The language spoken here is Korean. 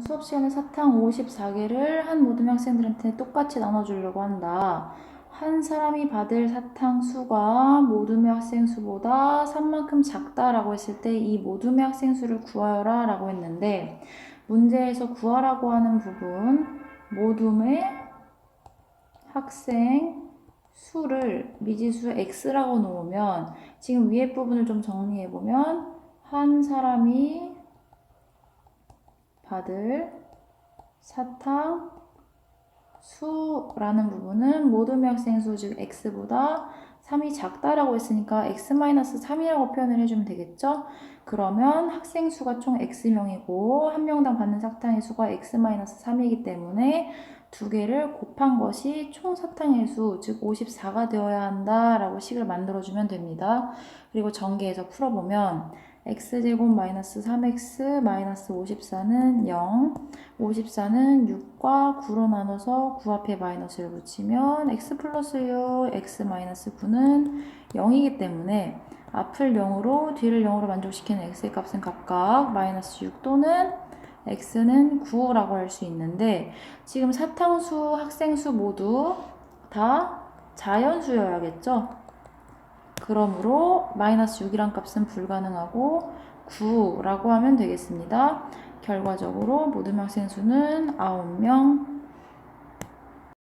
수업 시간에 사탕 54개를 한 모든 학생들한테 똑같이 나눠주려고 한다. 한 사람이 받을 사탕 수가 모둠의 학생 수보다 3만큼 작다라고 했을 때 이 모둠의 학생 수를 구하여라 라고 했는데 문제에서 구하라고 하는 부분 모둠의 학생 수를 미지수 x라고 놓으면 지금 위에 부분을 좀 정리해 보면 한 사람이 받을 사탕 수라는 부분은 모든 학생 수, 즉 x보다 3이 작다라고 했으니까 x-3이라고 표현을 해주면 되겠죠? 그러면 학생 수가 총 x명이고 한 명당 받는 사탕의 수가 x-3이기 때문에 두 개를 곱한 것이 총 사탕의 수, 즉 54가 되어야 한다라고 식을 만들어주면 됩니다. 그리고 전개해서 풀어보면 x제곱 마이너스 3x 마이너스 54는 0, 54는 6과 9로 나눠서 9 앞에 마이너스를 붙이면 x 플러스 6, x 마이너스 9는 0이기 때문에 앞을 0으로 뒤를 0으로 만족시키는 x의 값은 각각 마이너스 6 또는 x는 9라고 할 수 있는데 지금 사탕수, 학생수 모두 다 자연수여야겠죠? 그러므로 마이너스 6이란 값은 불가능하고 9라고 하면 되겠습니다. 결과적으로 모든 학생 수는 9명,